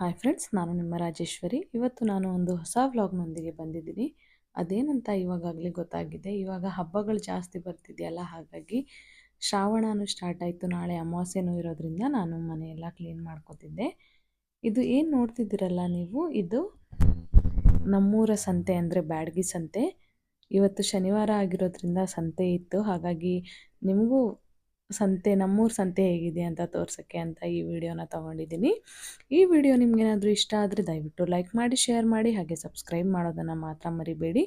Hi friends ನಾನು ನಿಮ್ಮ ರಾಜೇಶ್ವರಿ. ಇವತ್ತು ನಾನು ಒಂದು ಹೊಸ ವ್ಲಾಗ್ನೊಂದಿಗೆ ಬಂದಿದ್ದೀನಿ. ಅದೇನಂತ ಇವಾಗಲೇ ಗೊತ್ತಾಗಿದೆ, ಇವಾಗ ಹಬ್ಬಗಳು ಜಾಸ್ತಿ ಬರ್ತಿದೆಯಲ್ಲ, ಹಾಗಾಗಿ ಶ್ರಾವಣನೂ ಸ್ಟಾರ್ಟ್ ಆಯಿತು. ನಾಳೆ ಅಮಾವಾಸ್ಯೆನೂ ಇರೋದ್ರಿಂದ ನಾನು ಮನೆಯೆಲ್ಲ ಕ್ಲೀನ್ ಮಾಡ್ಕೋತಿದ್ದೆ. ಇದು ಏನು ನೋಡ್ತಿದ್ದೀರಲ್ಲ ನೀವು? ಇದು ನಮ್ಮೂರ ಸಂತೆ ಅಂದರೆ ಬ್ಯಾಡಗಿ ಸಂತೆ. ಇವತ್ತು ಶನಿವಾರ ಆಗಿರೋದ್ರಿಂದ ಸಂತೆ ಇತ್ತು. ಹಾಗಾಗಿ ನಿಮಗೂ ಸಂತೆ, ನಮ್ಮೂರ ಸಂತೆ ಹೇಗಿದೆ ಅಂತ ತೋರ್ಸೋಕ್ಕೆ ಅಂತ ಈ ವಿಡಿಯೋನ ತೊಗೊಂಡಿದ್ದೀನಿ. ಈ ವಿಡಿಯೋ ನಿಮಗೇನಾದರೂ ಇಷ್ಟ ಆದರೆ ದಯವಿಟ್ಟು ಲೈಕ್ ಮಾಡಿ, ಶೇರ್ ಮಾಡಿ, ಹಾಗೆ ಸಬ್ಸ್ಕ್ರೈಬ್ ಮಾಡೋದನ್ನು ಮಾತ್ರ ಮರಿಬೇಡಿ.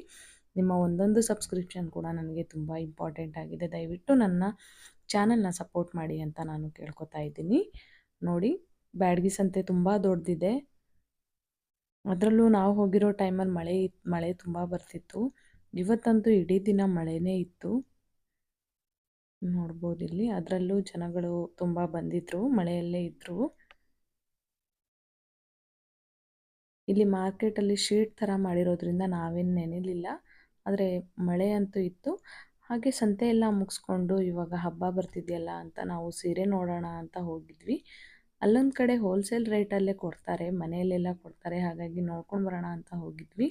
ನಿಮ್ಮ ಒಂದೊಂದು ಸಬ್ಸ್ಕ್ರಿಪ್ಷನ್ ಕೂಡ ನನಗೆ ತುಂಬ ಇಂಪಾರ್ಟೆಂಟ್ ಆಗಿದೆ. ದಯವಿಟ್ಟು ನನ್ನ ಚಾನಲ್ನ ಸಪೋರ್ಟ್ ಮಾಡಿ ಅಂತ ನಾನು ಕೇಳ್ಕೊತಾ ಇದ್ದೀನಿ. ನೋಡಿ, ಬ್ಯಾಡ್ಗಿ ಸಂತೆ ತುಂಬ ದೊಡ್ಡದಿದೆ ಅದರಲ್ಲೂ ನಾವು ಹೋಗಿರೋ ಟೈಮಲ್ಲಿ ಮಳೆ ಮಳೆ ತುಂಬ ಬರ್ತಿತ್ತು. ಇವತ್ತಂತೂ ಇಡೀ ದಿನ ಮಳೆನೇ ಇತ್ತು. ನೋಡ್ಬೋದು ಇಲ್ಲಿ ಅದರಲ್ಲೂ ಜನಗಳು ತುಂಬ ಬಂದಿದ್ರು, ಮಳೆಯಲ್ಲೇ ಇದ್ರು. ಇಲ್ಲಿ ಮಾರ್ಕೆಟಲ್ಲಿ ಶೀಟ್ ಥರ ಮಾಡಿರೋದ್ರಿಂದ ನಾವೇನು ನೆನೆಲಿಲ್ಲ. ಆದರೆ ಮಳೆ ಅಂತೂ ಇತ್ತು. ಹಾಗೆ ಸಂತೆ ಎಲ್ಲ ಮುಗಿಸ್ಕೊಂಡು ಇವಾಗ ಹಬ್ಬ ಬರ್ತಿದೆಯಲ್ಲ ಅಂತ ನಾವು ಸೀರೆ ನೋಡೋಣ ಅಂತ ಹೋಗಿದ್ವಿ. ಅಲ್ಲೊಂದು ಕಡೆ ಹೋಲ್ಸೇಲ್ ರೇಟಲ್ಲೇ ಕೊಡ್ತಾರೆ, ಮನೆಯಲ್ಲೆಲ್ಲ ಕೊಡ್ತಾರೆ, ಹಾಗಾಗಿ ನೋಡ್ಕೊಂಡು ಬರೋಣ ಅಂತ ಹೋಗಿದ್ವಿ.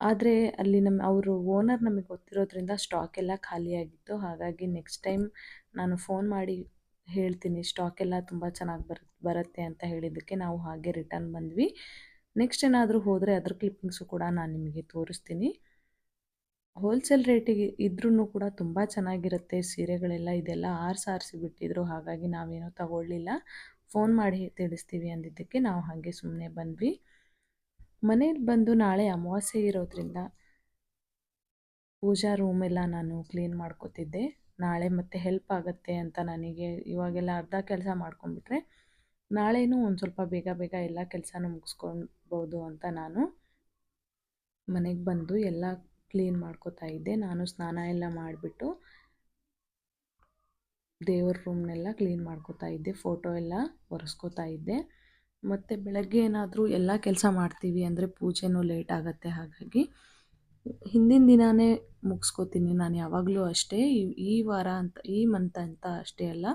ಆದರೆ ಅಲ್ಲಿ ನಮ್ಮ ಅವರು ಓನರ್ ನಮಗೆ ಗೊತ್ತಿರೋದ್ರಿಂದ ಸ್ಟಾಕ್ ಎಲ್ಲ ಖಾಲಿಯಾಗಿತ್ತು ಹಾಗಾಗಿ ನೆಕ್ಸ್ಟ್ ಟೈಮ್ ನಾನು ಫೋನ್ ಮಾಡಿ ಹೇಳ್ತೀನಿ ಸ್ಟಾಕ್ ಎಲ್ಲ ತುಂಬ ಚೆನ್ನಾಗಿ ಬರ್, ಬರುತ್ತೆ ಅಂತ ಹೇಳಿದ್ದಕ್ಕೆ ನಾವು ಹಾಗೆ ರಿಟರ್ನ್ ಬಂದ್ವಿ. ನೆಕ್ಸ್ಟ್ ಏನಾದರೂ ಹೋದರೆ ಅದ್ರ ಕ್ಲಿಪ್ಪಿಂಗ್ಸು ಕೂಡ ನಾನು ನಿಮಗೆ ತೋರಿಸ್ತೀನಿ. ಹೋಲ್ಸೇಲ್ ರೇಟಿಗೆ ಇದ್ರೂ ಕೂಡ ತುಂಬ ಚೆನ್ನಾಗಿರುತ್ತೆ. ಸೀರೆಗಳೆಲ್ಲ ಇದೆಲ್ಲ ಆರಿಸಿ ಆರಿಸಿ ಬಿಟ್ಟಿದ್ರು, ಹಾಗಾಗಿ ನಾವೇನೂ ತಗೊಳ್ಳಿಲ್ಲ. ಫೋನ್ ಮಾಡಿ ತಿಳಿಸ್ತೀವಿ ಅಂದಿದ್ದಕ್ಕೆ ನಾವು ಹಾಗೆ ಸುಮ್ಮನೆ ಬಂದ್ವಿ. ಮನೇಲಿ ಬಂದು ನಾಳೆ ಅಮಾವಾಸ್ಯೆ ಇರೋದ್ರಿಂದ ಪೂಜಾ ರೂಮ್ ಎಲ್ಲ ನಾನು ಕ್ಲೀನ್ ಮಾಡ್ಕೋತಿದ್ದೆ. ನಾಳೆ ಮತ್ತೆ ಹೆಲ್ಪ್ ಆಗುತ್ತೆ ಅಂತ ನನಗೆ ಇವಾಗೆಲ್ಲ ಅರ್ಧ ಕೆಲಸ ಮಾಡ್ಕೊಂಡ್ಬಿಟ್ರೆ ನಾಳೆನೂ ಒಂದು ಸ್ವಲ್ಪ ಬೇಗ ಬೇಗ ಎಲ್ಲ ಕೆಲಸನೂ ಮುಗಿಸ್ಕೊಳ್ಬೋದು ಅಂತ ನಾನು ಮನೆಗೆ ಬಂದು ಎಲ್ಲ ಕ್ಲೀನ್ ಮಾಡ್ಕೋತಾ ಇದ್ದೆ. ನಾನು ಸ್ನಾನ ಎಲ್ಲ ಮಾಡಿಬಿಟ್ಟು ದೇವ್ರ ರೂಮ್ನೆಲ್ಲ ಕ್ಲೀನ್ ಮಾಡ್ಕೋತಾ ಇದ್ದೆ. ಫೋಟೋ ಎಲ್ಲ ಒರೆಸ್ಕೋತಾ ಇದ್ದೆ. ಮತ್ತು ಬೆಳಗ್ಗೆ ಏನಾದರೂ ಎಲ್ಲ ಕೆಲಸ ಮಾಡ್ತೀವಿ ಅಂದರೆ ಪೂಜೆನೂ ಲೇಟ್ ಆಗುತ್ತೆ, ಹಾಗಾಗಿ ಹಿಂದಿನ ದಿನವೇ ಮುಗಿಸ್ಕೋತೀನಿ. ನಾನು ಯಾವಾಗಲೂ ಅಷ್ಟೇ, ಈ ವಾರ ಅಂತ, ಈ ಮಂತ್ ಅಂತ ಅಷ್ಟೇ ಅಲ್ಲ,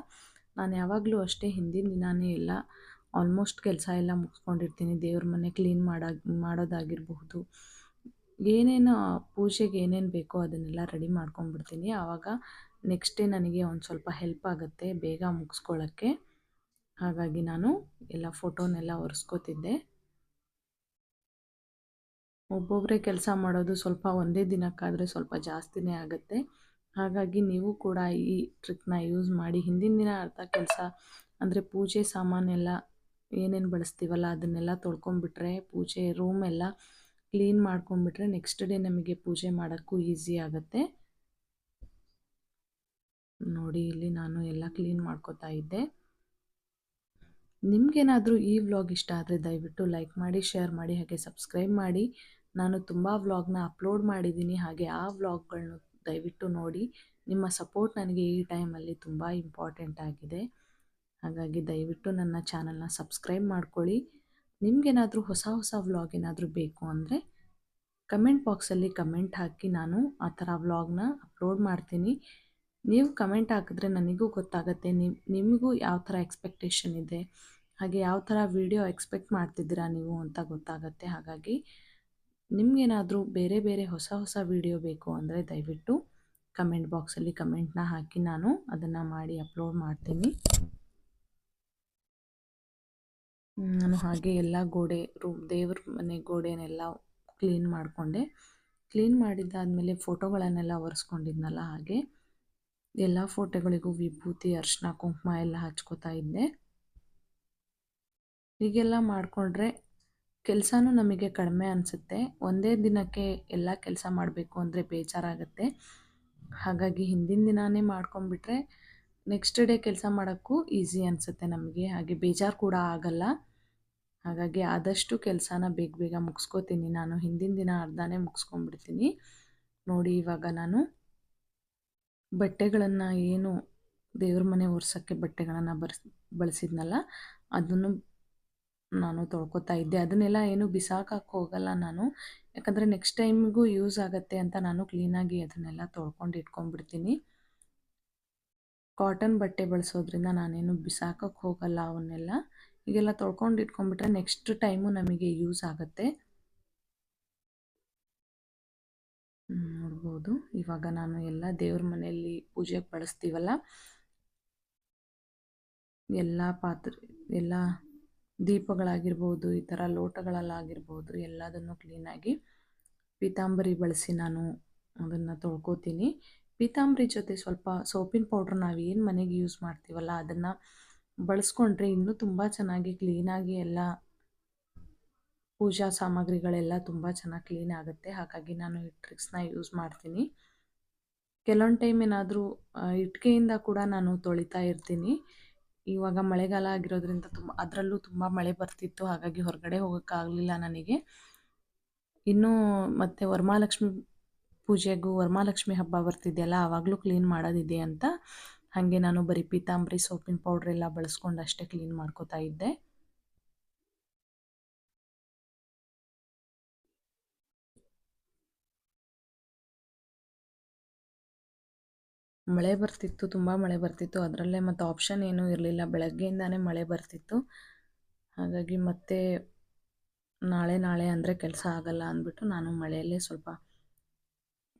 ನಾನು ಯಾವಾಗಲೂ ಅಷ್ಟೇ ಹಿಂದಿನ ದಿನವೇ ಎಲ್ಲ ಆಲ್ಮೋಸ್ಟ್ ಕೆಲಸ ಎಲ್ಲ ಮುಗಿಸ್ಕೊಂಡಿರ್ತೀನಿ. ದೇವ್ರ ಮನೆ ಕ್ಲೀನ್ ಮಾಡಾಗ, ಮಾಡೋದಾಗಿರಬಹುದು. ಏನೇನು ಪೂಜೆಗೆ ಏನೇನು ಬೇಕೋ ಅದನ್ನೆಲ್ಲ ರೆಡಿ ಮಾಡ್ಕೊಂಡ್ಬಿಡ್ತೀನಿ. ಆವಾಗ ನೆಕ್ಸ್ಟ್ ಡೇ ನನಗೆ ಒಂದು ಸ್ವಲ್ಪ ಹೆಲ್ಪ್ ಆಗುತ್ತೆ ಬೇಗ ಮುಗಿಸ್ಕೊಳ್ಳೋಕ್ಕೆ ಹಾಗಾಗಿ ನಾನು ಎಲ್ಲ ಫೋಟೋನೆಲ್ಲ ಒರೆಸ್ಕೋತಿದ್ದೆ. ಒಬ್ಬೊಬ್ಬರೇ ಕೆಲಸ ಮಾಡೋದು ಸ್ವಲ್ಪ ಒಂದೇ ದಿನಕ್ಕಾದರೆ ಸ್ವಲ್ಪ ಜಾಸ್ತಿನೇ ಆಗುತ್ತೆ. ಹಾಗಾಗಿ ನೀವು ಕೂಡ ಈ ಟ್ರಿಕ್ನ ಯೂಸ್ ಮಾಡಿ ಹಿಂದಿನ ದಿನ ಅರ್ಧ ಕೆಲಸ ಅಂದರೆ ಪೂಜೆ ಸಾಮಾನೆಲ್ಲ ಏನೇನು ಬಳಸ್ತೀವಲ್ಲ ಅದನ್ನೆಲ್ಲ ತೊಳ್ಕೊಂಬಿಟ್ರೆ ಪೂಜೆ ರೂಮ್ ಎಲ್ಲ ಕ್ಲೀನ್ ಮಾಡ್ಕೊಂಬಿಟ್ರೆ ನೆಕ್ಸ್ಟ್ ಡೇ ನಮಗೆ ಪೂಜೆ ಮಾಡೋಕ್ಕೂ ಈಸಿ ಆಗುತ್ತೆ. ನೋಡಿ ಇಲ್ಲಿ ನಾನು ಎಲ್ಲ ಕ್ಲೀನ್ ಮಾಡ್ಕೋತಾ ಇದ್ದೆ. ನಿಮಗೇನಾದರೂ ಈ ವ್ಲಾಗ್ ಇಷ್ಟ ಆದರೆ ದಯವಿಟ್ಟು ಲೈಕ್ ಮಾಡಿ, ಶೇರ್ ಮಾಡಿ, ಹಾಗೆ ಸಬ್ಸ್ಕ್ರೈಬ್ ಮಾಡಿ. ನಾನು ತುಂಬ ವ್ಲಾಗ್ನ ಅಪ್ಲೋಡ್ ಮಾಡಿದ್ದೀನಿ, ಹಾಗೆ ಆ ವ್ಲಾಗ್ಗಳನ್ನ ದಯವಿಟ್ಟು ನೋಡಿ. ನಿಮ್ಮ ಸಪೋರ್ಟ್ ನನಗೆ ಈ ಟೈಮಲ್ಲಿ ತುಂಬ ಇಂಪಾರ್ಟೆಂಟ್ ಆಗಿದೆ. ಹಾಗಾಗಿ ದಯವಿಟ್ಟು ನನ್ನ ಚಾನಲ್ನ ಸಬ್ಸ್ಕ್ರೈಬ್ ಮಾಡ್ಕೊಳ್ಳಿ. ನಿಮಗೇನಾದರೂ ಹೊಸ ಹೊಸ ವ್ಲಾಗ್ ಏನಾದರೂ ಬೇಕು ಅಂದರೆ ಕಮೆಂಟ್ ಬಾಕ್ಸಲ್ಲಿ ಕಮೆಂಟ್ ಹಾಕಿ ನಾನು ಆ ಥರ ವ್ಲಾಗ್ನ ಅಪ್ಲೋಡ್ ಮಾಡ್ತೀನಿ. ನೀವು ಕಮೆಂಟ್ ಹಾಕಿದ್ರೆ ನನಗೂ ಗೊತ್ತಾಗುತ್ತೆ. ನಿಮ್, ನಿಮಗೂ ಯಾವ ಥರ ಎಕ್ಸ್ಪೆಕ್ಟೇಷನ್ ಇದೆ? ಹಾಗೆ ಯಾವ ಥರ ವೀಡಿಯೋ ಎಕ್ಸ್ಪೆಕ್ಟ್ ಮಾಡ್ತಿದ್ದೀರಾ ನೀವು ಅಂತ ಗೊತ್ತಾಗುತ್ತೆ. ಹಾಗಾಗಿ ನಿಮಗೇನಾದರೂ ಬೇರೆ ಬೇರೆ ಹೊಸ ಹೊಸ ವೀಡಿಯೋ ಬೇಕು ಅಂದರೆ ದಯವಿಟ್ಟು ಕಮೆಂಟ್ ಬಾಕ್ಸಲ್ಲಿ ಕಮೆಂಟ್ನ ಹಾಕಿ ನಾನು ಅದನ್ನು ಮಾಡಿ ಅಪ್ಲೋಡ್ ಮಾಡ್ತೀನಿ. ನಾನು ಹಾಗೆ ಎಲ್ಲ ಗೋಡೆ ರೂಮ್ ದೇವ್ರ ಮನೆ ಗೋಡೆನೆಲ್ಲ ಕ್ಲೀನ್ ಮಾಡಿಕೊಂಡೆ. ಕ್ಲೀನ್ ಮಾಡಿದ್ದಾದಮೇಲೆ ಫೋಟೋಗಳನ್ನೆಲ್ಲ ಒರೆಸ್ಕೊಂಡಿದ್ನಲ್ಲ ಹಾಗೆ. ಎಲ್ಲ ಫೋಟೋಗಳಿಗೂ ವಿಭೂತಿ, ಅರ್ಶಿನ, ಕುಂಕುಮ ಎಲ್ಲ ಹಚ್ಕೋತಾ ಇದ್ದೆ. ಹೀಗೆಲ್ಲ ಮಾಡಿಕೊಂಡ್ರೆ ಕೆಲಸನೂ ನಮಗೆ ಕಡಿಮೆ ಅನಿಸುತ್ತೆ. ಒಂದೇ ದಿನಕ್ಕೆ ಎಲ್ಲ ಕೆಲಸ ಮಾಡಬೇಕು ಅಂದರೆ ಬೇಜಾರಾಗುತ್ತೆ. ಹಾಗಾಗಿ ಹಿಂದಿನ ದಿನವೇ ಮಾಡ್ಕೊಂಬಿಟ್ರೆ ನೆಕ್ಸ್ಟ್ ಡೇ ಕೆಲಸ ಮಾಡೋಕ್ಕೂ ಈಸಿ ಅನಿಸುತ್ತೆ ನಮಗೆ. ಹಾಗೆ ಬೇಜಾರು ಕೂಡ ಆಗಲ್ಲ. ಹಾಗಾಗಿ ಆದಷ್ಟು ಕೆಲಸನ ಬೇಗ ಬೇಗ ಮುಗಿಸ್ಕೋತೀನಿ. ನಾನು ಹಿಂದಿನ ದಿನ ಅರ್ಧನೇ ಮುಗಿಸ್ಕೊಂಡ್ಬಿಡ್ತೀನಿ. ನೋಡಿ ಇವಾಗ ನಾನು ಬಟ್ಟೆಗಳನ್ನು ಏನು ದೇವ್ರ ಮನೆ ಒರ್ಸೋಕ್ಕೆ ಬಟ್ಟೆಗಳನ್ನು ಬರ್ಸ್, ಬಳಸಿದ್ನಲ್ಲ, ಅದನ್ನು ನಾನು ತೊಳ್ಕೊತಾ ಇದ್ದೆ. ಅದನ್ನೆಲ್ಲ ಏನು ಬಿಸಾಕಕ್ಕೆ ಹೋಗಲ್ಲ ನಾನು. ಯಾಕಂದರೆ ನೆಕ್ಸ್ಟ್ ಟೈಮ್ಗೂ ಯೂಸ್ ಆಗುತ್ತೆ ಅಂತ ನಾನು ಕ್ಲೀನಾಗಿ ಅದನ್ನೆಲ್ಲ ತೊಳ್ಕೊಂಡು ಇಟ್ಕೊಂಡ್ಬಿಡ್ತೀನಿ. ಕಾಟನ್ ಬಟ್ಟೆ ಬಳಸೋದ್ರಿಂದ ನಾನೇನು ಬಿಸಾಕಕ್ಕೆ ಹೋಗಲ್ಲ ಅವನ್ನೆಲ್ಲ. ಈಗೆಲ್ಲ ತೊಳ್ಕೊಂಡು ಇಟ್ಕೊಂಡ್ಬಿಟ್ರೆ ನೆಕ್ಸ್ಟ್ ಟೈಮು ನಮಗೆ ಯೂಸ್ ಆಗುತ್ತೆ. ನೋಡ್ಬೋದು. ಇವಾಗ ನಾನು ಎಲ್ಲ ದೇವ್ರ ಮನೆಯಲ್ಲಿ ಪೂಜೆಗೆ ಬಳಸ್ತೀವಲ್ಲ? ಎಲ್ಲ ಪಾತ್ರೆ, ಎಲ್ಲ ದೀಪಗಳಾಗಿರ್ಬೋದು, ಈ ಥರ ಲೋಟಗಳಲ್ಲಾಗಿರ್ಬೋದು, ಎಲ್ಲದನ್ನು ಕ್ಲೀನಾಗಿ ಪೀತಾಂಬರಿ ಬಳಸಿ ನಾನು ಅದನ್ನು ತೊಳ್ಕೊತೀನಿ. ಪೀತಾಂಬರಿ ಜೊತೆ ಸ್ವಲ್ಪ ಸೋಪಿನ ಪೌಡ್ರ್ ನಾವು ಏನು ಮನೆಗೆ ಯೂಸ್ ಮಾಡ್ತೀವಲ್ಲ, ಅದನ್ನು ಬಳಸ್ಕೊಂಡ್ರೆ ಇನ್ನೂ ತುಂಬ ಚೆನ್ನಾಗಿ ಕ್ಲೀನಾಗಿ ಎಲ್ಲ ಪೂಜಾ ಸಾಮಗ್ರಿಗಳೆಲ್ಲ ತುಂಬ ಚೆನ್ನಾಗಿ ಕ್ಲೀನ್ ಆಗುತ್ತೆ. ಹಾಗಾಗಿ ನಾನು ಈ ಟ್ರಿಕ್ಸ್ನ ಯೂಸ್ ಮಾಡ್ತೀನಿ. ಕೆಲವೊಂದು ಟೈಮ್ ಏನಾದರೂ ಇಟ್ಕೆಯಿಂದ ಕೂಡ ನಾನು ತೊಳಿತಾ ಇರ್ತೀನಿ. ಇವಾಗ ಮಳೆಗಾಲ ಆಗಿರೋದ್ರಿಂದ ತುಂಬ, ಅದರಲ್ಲೂ ತುಂಬ ಮಳೆ ಬರ್ತಿತ್ತು. ಹಾಗಾಗಿ ಹೊರಗಡೆ ಹೋಗೋಕ್ಕಾಗಲಿಲ್ಲ ನನಗೆ. ಇನ್ನೂ ಮತ್ತು ವರಮಹಾಲಕ್ಷ್ಮಿ ಪೂಜೆಗೂ ವರಮಹಾಲಕ್ಷ್ಮಿ ಹಬ್ಬ ಬರ್ತಿದೆಯಲ್ಲ ಆವಾಗಲೂ ಕ್ಲೀನ್ ಮಾಡೋದಿದೆ ಅಂತ. ಹಾಗೆ ನಾನು ಬರೀ ಪೀತಾಂಬರಿ ಸೋಪಿನ ಪೌಡ್ರೆಲ್ಲ ಬಳಸ್ಕೊಂಡು ಅಷ್ಟೇ ಕ್ಲೀನ್ ಮಾಡ್ಕೋತಾ ಇದ್ದೆ. ಮಳೆ ಬರ್ತಿತ್ತು, ತುಂಬ ಮಳೆ ಬರ್ತಿತ್ತು. ಅದರಲ್ಲೇ ಮತ್ತು ಆಪ್ಷನ್ ಏನೂ ಇರಲಿಲ್ಲ. ಬೆಳಗ್ಗೆಯಿಂದಾನೇ ಮಳೆ ಬರ್ತಿತ್ತು. ಹಾಗಾಗಿ ಮತ್ತೆ ನಾಳೆ ನಾಳೆ ಅಂದರೆ ಕೆಲಸ ಆಗಲ್ಲ ಅಂದ್ಬಿಟ್ಟು ನಾನು ಮಳೆಯಲ್ಲೇ ಸ್ವಲ್ಪ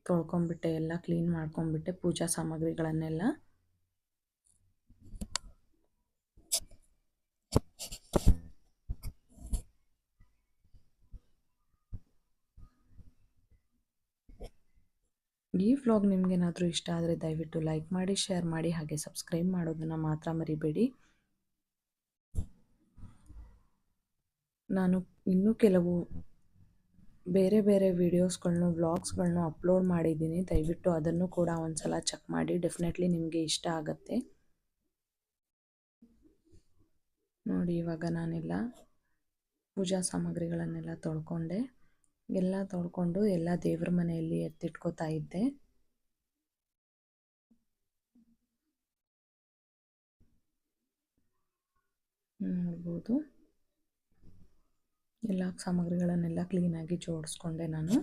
ತೊಳ್ಕೊಂಬಿಟ್ಟೆ ಎಲ್ಲ ಕ್ಲೀನ್ ಮಾಡ್ಕೊಂಬಿಟ್ಟೆ ಪೂಜಾ ಸಾಮಗ್ರಿಗಳನ್ನೆಲ್ಲ. ಈ ವ್ಲಾಗ್ ನಿಮಗೇನಾದರೂ ಇಷ್ಟ ಆದರೆ ದಯವಿಟ್ಟು ಲೈಕ್ ಮಾಡಿ ಶೇರ್ ಮಾಡಿ, ಹಾಗೆ ಸಬ್ಸ್ಕ್ರೈಬ್ ಮಾಡೋದನ್ನು ಮಾತ್ರ ಮರಿಬೇಡಿ. ನಾನು ಇನ್ನೂ ಕೆಲವು ಬೇರೆ ಬೇರೆ ವೀಡಿಯೋಸ್ಗಳನ್ನು ವ್ಲಾಗ್ಸ್ಗಳನ್ನು ಅಪ್ಲೋಡ್ ಮಾಡಿದ್ದೀನಿ. ದಯವಿಟ್ಟು ಅದನ್ನು ಕೂಡ ಒಂದು ಸಲ ಚೆಕ್ ಮಾಡಿ ಡೆಫಿನೆಟ್ಲಿ ನಿಮಗೆ ಇಷ್ಟ ಆಗುತ್ತೆ. ನೋಡಿ ಇವಾಗ ನಾನೆಲ್ಲ ಪೂಜಾ ಸಾಮಗ್ರಿಗಳನ್ನೆಲ್ಲ ತೊಳ್ಕೊಂಡೆ. ಎಲ್ಲ ತೊಳ್ಕೊಂಡು ಎಲ್ಲ ದೇವ್ರ ಮನೆಯಲ್ಲಿ ಎತ್ತಿಟ್ಕೋತಾ ಇದ್ದೆ. ನೋಡ್ಬೋದು. ಎಲ್ಲ ಸಾಮಗ್ರಿಗಳನ್ನೆಲ್ಲ ಕ್ಲೀನಾಗಿ ಜೋಡಿಸ್ಕೊಂಡೆ ನಾನು.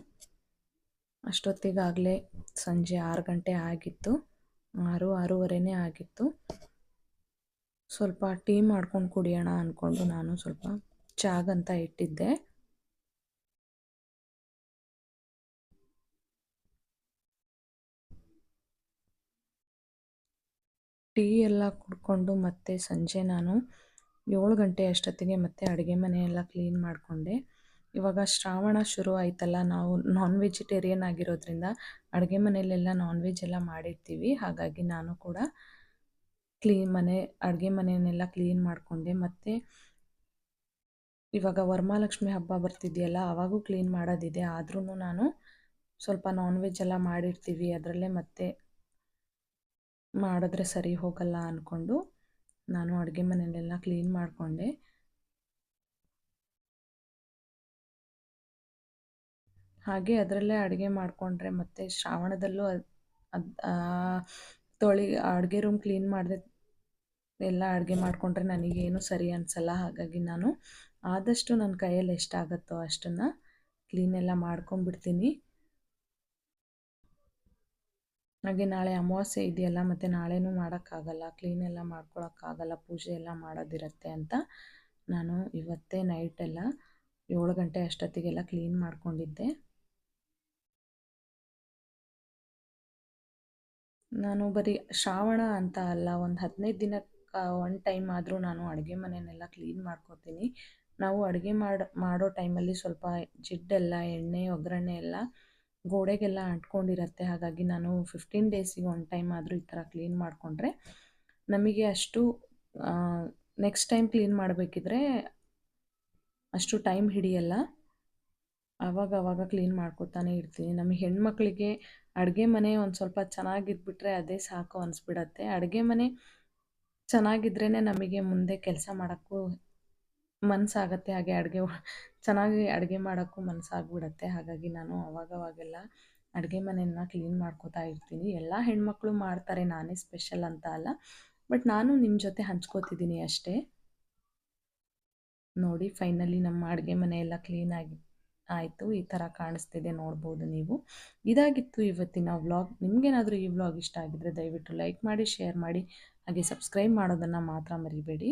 ಅಷ್ಟೊತ್ತಿಗಾಗಲೇ ಸಂಜೆ ಆರು ಗಂಟೆ ಆಗಿತ್ತು. ಆರು, ಆರೂವರೆನೇ ಆಗಿತ್ತು. ಸ್ವಲ್ಪ ಟೀ ಮಾಡ್ಕೊಂಡು ಕುಡಿಯೋಣ ಅಂದ್ಕೊಂಡು ನಾನು ಸ್ವಲ್ಪ ಚಾಗಂತ ಇಟ್ಟಿದ್ದೆ. ಟೀ ಎಲ್ಲ ಕುಡ್ಕೊಂಡು ಮತ್ತೆ ಸಂಜೆ ನಾನು ಏಳು ಗಂಟೆ ಅಷ್ಟೊತ್ತಿಗೆ ಮತ್ತೆ ಅಡುಗೆ ಮನೆಯೆಲ್ಲ ಕ್ಲೀನ್ ಮಾಡಿಕೊಂಡೆ. ಇವಾಗ ಶ್ರಾವಣ ಶುರು ಆಯ್ತಲ್ಲ, ನಾವು ನಾನ್ ವೆಜಿಟೇರಿಯನ್ ಆಗಿರೋದ್ರಿಂದ ಅಡುಗೆ ಮನೆಯಲ್ಲೆಲ್ಲ ನಾನ್ ವೆಜ್ ಎಲ್ಲ ಮಾಡಿರ್ತೀವಿ. ಹಾಗಾಗಿ ನಾನು ಕೂಡ ಕ್ಲೀನ್ ಮನೆ, ಅಡುಗೆ ಮನೆಯನ್ನೆಲ್ಲ ಕ್ಲೀನ್ ಮಾಡಿಕೊಂಡೆ. ಮತ್ತು ಇವಾಗ ವರಮಹಾಲಕ್ಷ್ಮಿ ಹಬ್ಬ ಬರ್ತಿದೆಯಲ್ಲ ಆವಾಗೂ ಕ್ಲೀನ್ ಮಾಡೋದಿದೆ. ಆದ್ರೂ ನಾನು ಸ್ವಲ್ಪ ನಾನ್ ವೆಜ್ ಎಲ್ಲ ಮಾಡಿರ್ತೀವಿ. ಅದರಲ್ಲೇ ಮತ್ತೆ ಮಾಡಿದ್ರೆ ಸರಿ ಹೋಗಲ್ಲ ಅಂದ್ಕೊಂಡು ನಾನು ಅಡುಗೆ ಮನೆಯಲ್ಲೆಲ್ಲ ಕ್ಲೀನ್ ಮಾಡಿಕೊಂಡೆ. ಹಾಗೆ ಅದರಲ್ಲೇ ಅಡುಗೆ ಮಾಡಿಕೊಂಡ್ರೆ ಮತ್ತು ಶ್ರಾವಣದಲ್ಲೂ ಅದು ತೊಳಿ, ಅಡುಗೆ ರೂಮ್ ಕ್ಲೀನ್ ಮಾಡಿದೆ, ಎಲ್ಲ ಅಡುಗೆ ಮಾಡಿಕೊಂಡ್ರೆ ನನಗೇನು ಸರಿ ಅನಿಸಲ್ಲ. ಹಾಗಾಗಿ ನಾನು ಆದಷ್ಟು ನನ್ನ ಕೈಯಲ್ಲಿ ಎಷ್ಟಾಗತ್ತೋ ಅಷ್ಟನ್ನು ಕ್ಲೀನೆಲ್ಲ ಮಾಡ್ಕೊಂಬಿಡ್ತೀನಿ ಹಾಗೆ ನಾಳೆ ಅಮಾವಾಸ್ಯೆ ಇದೆಯಲ್ಲ ಮತ್ತು ನಾಳೆನೂ ಮಾಡೋಕ್ಕಾಗಲ್ಲ ಕ್ಲೀನೆಲ್ಲ ಮಾಡ್ಕೊಳಕ್ಕಾಗಲ್ಲ, ಪೂಜೆ ಎಲ್ಲ ಮಾಡೋದಿರುತ್ತೆ ಅಂತ ನಾನು ಇವತ್ತೇ ನೈಟೆಲ್ಲ ಏಳು ಗಂಟೆ ಅಷ್ಟೊತ್ತಿಗೆಲ್ಲ ಕ್ಲೀನ್ ಮಾಡ್ಕೊಂಡಿದ್ದೆ. ನಾನು ಬರೀ ಶ್ರಾವಣ ಅಂತ ಅಲ್ಲ, ಒಂದು ಹದಿನೈದು ದಿನ ಒನ್ ಟೈಮ್ ಆದರೂ ನಾನು ಅಡುಗೆ ಮನೆಯನ್ನೆಲ್ಲ ಕ್ಲೀನ್ ಮಾಡ್ಕೊತೀನಿ. ನಾವು ಅಡುಗೆ ಮಾಡಿ, ಮಾಡೋ ಟೈಮಲ್ಲಿ ಸ್ವಲ್ಪ ಜಿಡ್ಡೆಲ್ಲ, ಎಣ್ಣೆ, ಒಗ್ಗರಣೆ ಎಲ್ಲ ಗೋಡೆಗೆಲ್ಲ ಅಂಟ್ಕೊಂಡಿರತ್ತೆ. ಹಾಗಾಗಿ ನಾನು ಫಿಫ್ಟೀನ್ ಡೇಸಿಗೆ ಒನ್ ಟೈಮ್ ಆದರೂ ಈ ಥರ ಕ್ಲೀನ್ ಮಾಡಿಕೊಂಡ್ರೆ ನಮಗೆ ಅಷ್ಟು ನೆಕ್ಸ್ಟ್ ಟೈಮ್ ಕ್ಲೀನ್ ಮಾಡಬೇಕಿದ್ರೆ ಅಷ್ಟು ಟೈಮ್ ಹಿಡಿಯಲ್ಲ. ಆವಾಗ ಆವಾಗ ಕ್ಲೀನ್ ಮಾಡ್ಕೊತಾನೆ ಇರ್ತೀನಿ. ನಮಗೆ ಹೆಣ್ಮಕ್ಳಿಗೆ ಅಡುಗೆ ಮನೆ ಒಂದು ಸ್ವಲ್ಪ ಚೆನ್ನಾಗಿದ್ಬಿಟ್ರೆ ಅದೇ ಸಾಕು ಅನಿಸ್ಬಿಡತ್ತೆ. ಅಡುಗೆ ಮನೆ ಚೆನ್ನಾಗಿದ್ರೇ ನಮಗೆ ಮುಂದೆ ಕೆಲಸ ಮಾಡೋಕ್ಕೂ ಮನಸ್ಸಾಗತ್ತೆ ಹಾಗೆ ಅಡುಗೆ ಚೆನ್ನಾಗಿ ಅಡುಗೆ ಮಾಡೋಕ್ಕೂ ಮನಸ್ಸಾಗ್ಬಿಡತ್ತೆ ಹಾಗಾಗಿ ನಾನು ಅವಾಗವಾಗೆಲ್ಲ ಅಡುಗೆ ಮನೆಯನ್ನು ಕ್ಲೀನ್ ಮಾಡ್ಕೋತಾ ಇರ್ತೀನಿ. ಎಲ್ಲ ಹೆಣ್ಮಕ್ಳು ಮಾಡ್ತಾರೆ, ನಾನೇ ಸ್ಪೆಷಲ್ ಅಂತ ಅಲ್ಲ. ಬಟ್ ನಾನು ನಿಮ್ಮ ಜೊತೆ ಹಂಚ್ಕೋತಿದ್ದೀನಿ ಅಷ್ಟೇ. ನೋಡಿ, ಫೈನಲಿ ನಮ್ಮ ಅಡುಗೆ ಮನೆಯೆಲ್ಲ ಕ್ಲೀನ್ ಕ್ಲೀನಾಗಿ ಆಯಿತು. ಈ ಥರ ಕಾಣಿಸ್ತಿದೆ, ನೋಡ್ಬೋದು ನೀವು. ಇದಾಗಿತ್ತು ಇವತ್ತಿನ ವ್ಲಾಗ್. ನಿಮಗೇನಾದರೂ ಈ ವ್ಲಾಗ್ ಇಷ್ಟ ಆಗಿದ್ರೆ ದಯವಿಟ್ಟು ಲೈಕ್ ಮಾಡಿ, ಶೇರ್ ಮಾಡಿ. ಹಾಗೆ ಸಬ್ಸ್ಕ್ರೈಬ್ ಮಾಡೋದನ್ನು ಮಾತ್ರ ಮರಿಬೇಡಿ.